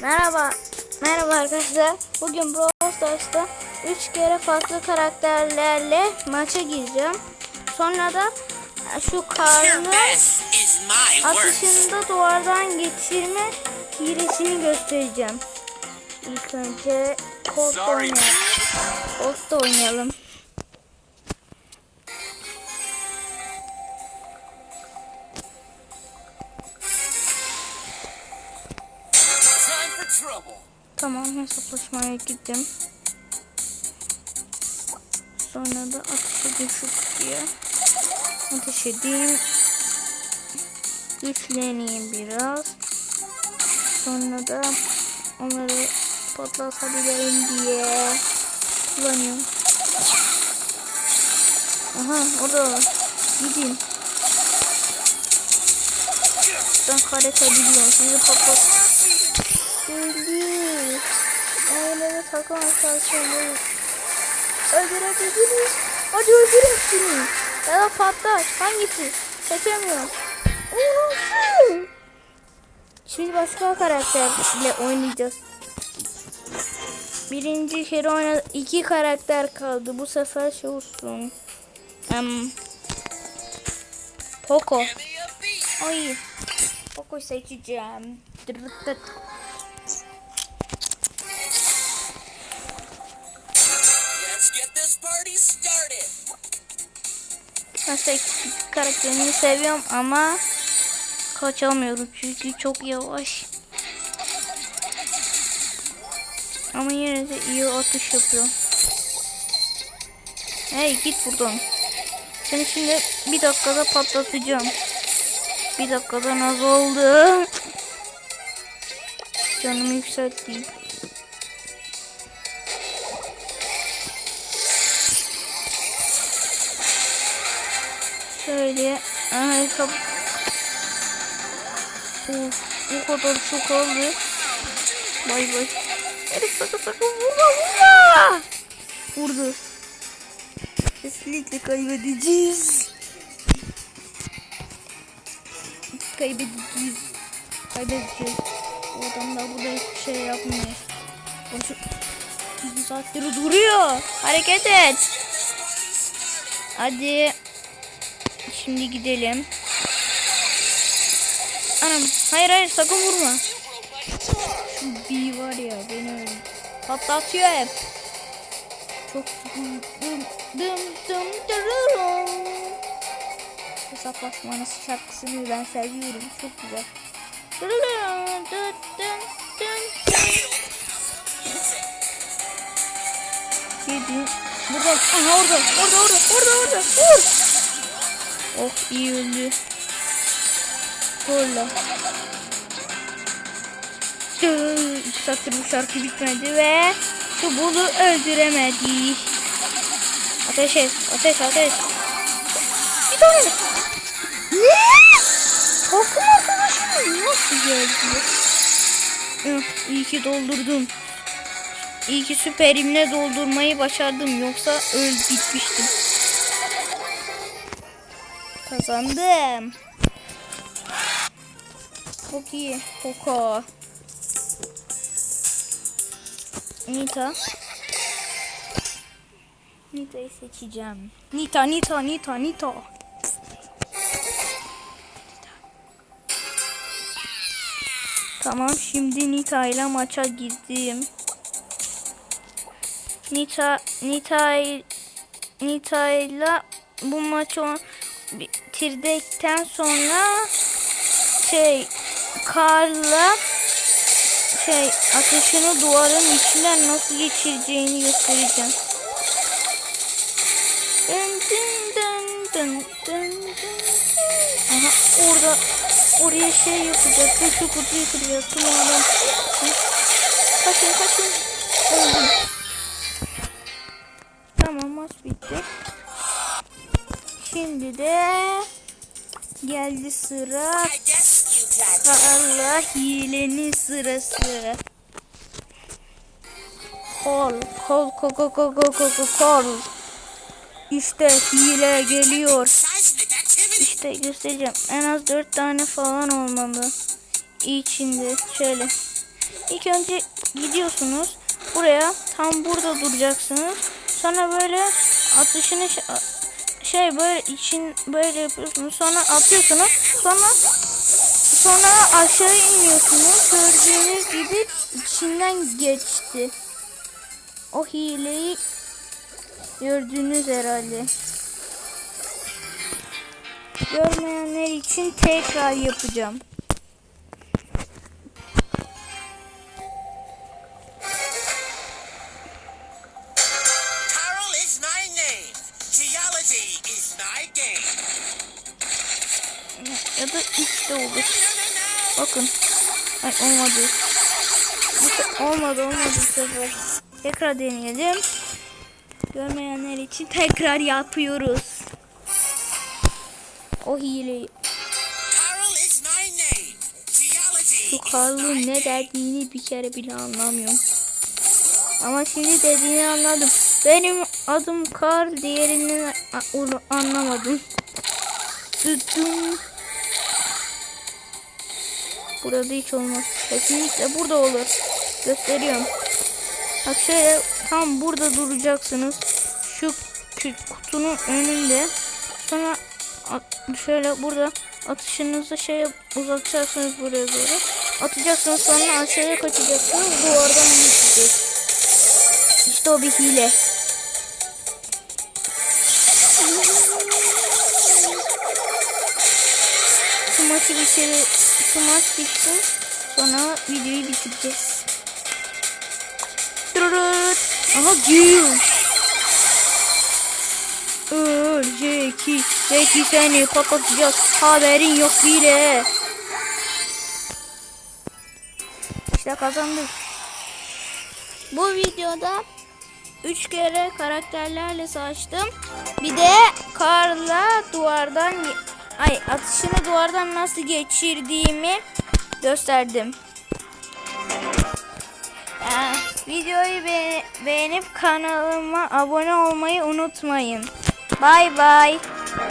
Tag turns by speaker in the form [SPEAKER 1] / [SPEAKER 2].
[SPEAKER 1] Merhaba. Merhaba arkadaşlar. Bugün Brawl Stars'ta 3 kere farklı karakterlerle maça gireceğim. Sonra da e, şu karnı atışında duvardan geçirme hilesini göstereceğim. İlk önce
[SPEAKER 2] Sorry,
[SPEAKER 1] oynayalım. Colt'ta oynayalım. Tamam hesaplaşmaya gittim. Sonra da ateşe düşük diye. Ateş edeyim. Güçleneyim biraz. Sonra da onları patlatabileyim diye kullanıyorum. Aha orada var. Gidin. Ben karate biliyorum. Sizi patlat. Öldü. Ailede takım arkadaşlarını öldürebiliriz. Hadi öldür hepsini. Ya da patlar. Hangisi? Seçemiyorum. O nasıl? Şimdi başka karakterle oynayacağız. Birinci kere oynadı. iki karakter kaldı. Bu sefer şey olsun. Um, Poco. Ay. Poco seçeceğim. Aslında karakterini seviyorum ama kaçamıyorum çünkü çok yavaş. Ama yine de iyi atış yapıyor. Hey git buradan. Seni şimdi bir dakikada patlatacağım. Bir dakikadan az oldu. Canımı yükselttim. Şöyle kap Of, o kadar çok aldı. Bay bay. Herif sakın sakın vurma vurma. Vurdu. Kesinlikle kaybedeceğiz. Kaybedeceğiz. Kaybedeceğiz. O adam da burada hiçbir şey yapmıyor. O şu bir saattir duruyor. Hareket et. Hadi. Şimdi gidelim. Anam hayır hayır sakın vurma. Şu bir var ya beni öyle patlatıyor hep. Çok dım dım dım dırırım. Hesaplaşmanız şarkısını ben seviyorum. Çok güzel. Dırırım, dı dım dım dım. Yedi. Buradan. Aha orada. Orada orada. Orada orada. Vur. Oh iyi öldü. Zorla. İki saattir bu şarkı bitmedi ve çubuğu öldüremedik. Ateş et. Ateş ateş. Bir tane. Ne? Takım arkadaşım nasıl geldi? Hı, İyi ki doldurdum. İyi ki süperimle doldurmayı başardım. Yoksa öl gitmiştim. Kazandım. Çok iyi. Poco. Nita. Nita'yı seçeceğim. Nita, Nita, Nita, Nita. Tamam şimdi Nita ile maça girdim. Nita, Nita, Nita ile bu maçı bitirdikten sonra şey Karla şey ateşini duvarın içinden nasıl geçireceğini göstereceğim. Dın dın dın dın dın dın. Aha orada oraya şey yapacaktım şu kutuyu kıracaktım o adam. Kaçın kaçın. Öldüm. Tamam maç bitti. Şimdi de geldi sıra Kaan'la hilenin sırası. Kol, kol, kol, kol, kol, kol, kol, kol. İşte hile geliyor. İşte göstereceğim. En az dört tane falan olmalı. İçinde şöyle. İlk önce gidiyorsunuz. Buraya tam burada duracaksınız. Sonra böyle atışını şey böyle için böyle yapıyorsunuz. Sonra atıyorsunuz. Sonra sonra aşağı iniyorsunuz. Gördüğünüz gibi içinden geçti. O hileyi gördünüz herhalde. Görmeyenler için tekrar yapacağım. De olur. Bakın. Ay olmadı. Olmadı olmadı bu sefer. Tekrar deneyelim. Görmeyenler için tekrar yapıyoruz. O hileyi. Şu Karl'ın ne dediğini bir kere bile anlamıyorum. Ama şimdi dediğini anladım. Benim adım Karl, diğerini anlamadım. Düdüm. Burada hiç olmaz. Kesinlikle burada olur. Gösteriyorum. Bak şöyle tam burada duracaksınız. Şu kutunun önünde. Sonra şöyle burada atışınızı şeye uzatacaksınız buraya doğru. Atacaksınız sonra aşağıya kaçacaksınız. Duvardan geçecek. İşte o bir hile. Bitiri, şu maç bitsin. Sonra videoyu bitireceğiz. Dırırırt. Aha gül. Öl Jackie. Jackie seni patlatacağız. Haberin yok bile. İşte kazandık. Bu videoda 3 kere karakterlerle savaştım. Bir de Karl'la duvardan ay atışını duvardan nasıl geçirdiğimi gösterdim. Ee, videoyu be- beğenip kanalıma abone olmayı unutmayın. Bay bay.